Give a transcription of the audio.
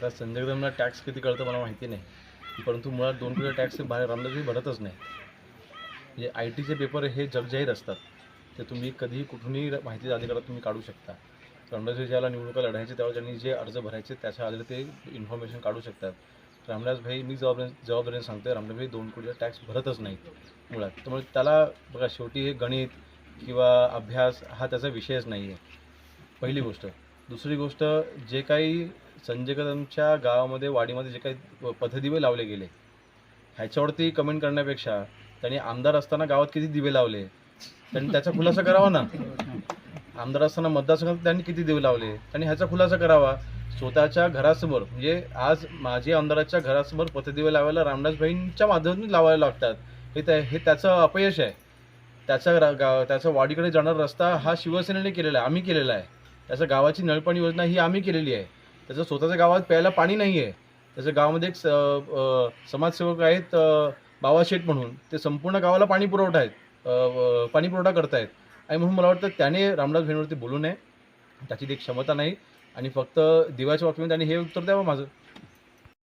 आता संजय कदमला टॅक्स किती कळतं मला माहिती नाही. परंतु मुळात दोन रुपये टॅक्स बाहेर रामदासजी भरतच नाही. म्हणजे आय टीचे पेपर हे जगजाहीर असतात. ते तुम्ही कधीही कुठूनही माहिती अधिकारात तुम्ही काढू शकता. रामदासजी ज्याला निवडणुका लढायचे त्यावेळेस त्यांनी जे अर्ज भरायचे त्याच्या आधारे ते इन्फॉर्मेशन काढू शकतात. रामदास भाई मी जबाबदारी जबाबदारीने सांगतोय रामदास भाई दोन कोटीचा टॅक्स भरतच नाही मुळात. त्यामुळे त्याला बघा शेवटी हे गणित किंवा अभ्यास हा त्याचा विषयच नाही आहे पहिली गोष्ट. दुसरी गोष्ट जे काही संजय कदमच्या गावामध्ये वाडीमध्ये जे काही पथदिवे लावले गेले ह्याच्यावरती कमेंट करण्यापेक्षा त्यांनी आमदार असताना गावात किती दिवे लावले? त्यांनी त्याचा खुलासा करावा ना? आमदार असताना मतदारसंघात त्यांनी किती दिवे लावले? त्यांनी ह्याचा खुलासा करावा. स्वतःच्या घरासमोर म्हणजे आज माझी आमदाराच्या घरासमोर पथदिवे लावायला रामदासभाईंच्या माध्यमातून लावायला लागतात. हे त्या हे त्याचं अपयश आहे. त्याचा गा त्याचा वाडीकडे जाणारा रस्ता हा शिवसेनेने केलेला आहे आम्ही केलेला आहे. त्याचं गावाची नळपाणी योजना ही आम्ही केलेली आहे. त्याचं स्वतःच्या गावात प्यायला पाणी नाही आहे त्याच्या गावामध्ये एक स समाजसेवक आहेत बाबा शेठ म्हणून. ते संपूर्ण गावाला पाणी पुरवठा आहेत. पाणी पुरवठा करतायत. आणि म्हणून मला वाटतं त्याने रामदास भेंडवरती बोलू नये. त्याची ती क्षमता नाही. आणि फक्त दिवाच्या बाबतीमध्ये त्यांनी हे उत्तर द्यावं माझं.